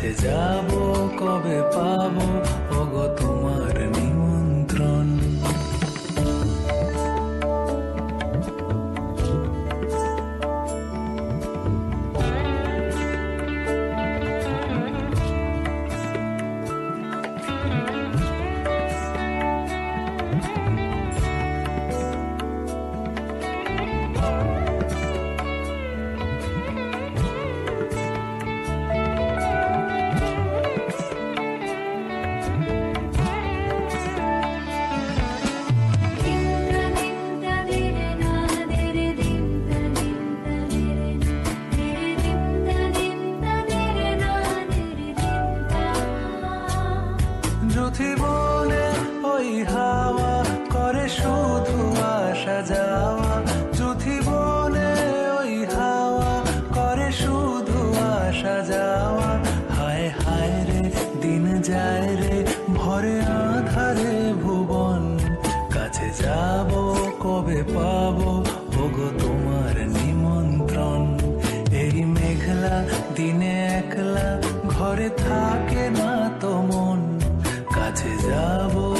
te llamo, come pavo, জীবনে ওই হাওয়া করে শুধু আসা যাওয়া। জীবনে ওই হাওয়া করে শুধু আসা যাওয়া। হায় হায় রে, দিন যায় রে, ভরে আধারে ভুবন। কাছে যাব, কবে পাবো? ওগো তোমার নিমন্ত্রণ। এই মেঘলা দিনে একলা ঘরে থাকে না কাছে যাবো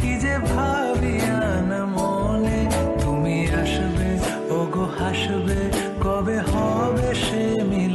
কি যে ভাবিয়া না মনে। তুমি আসবে ওগো হাসবে কবে হবে সে মি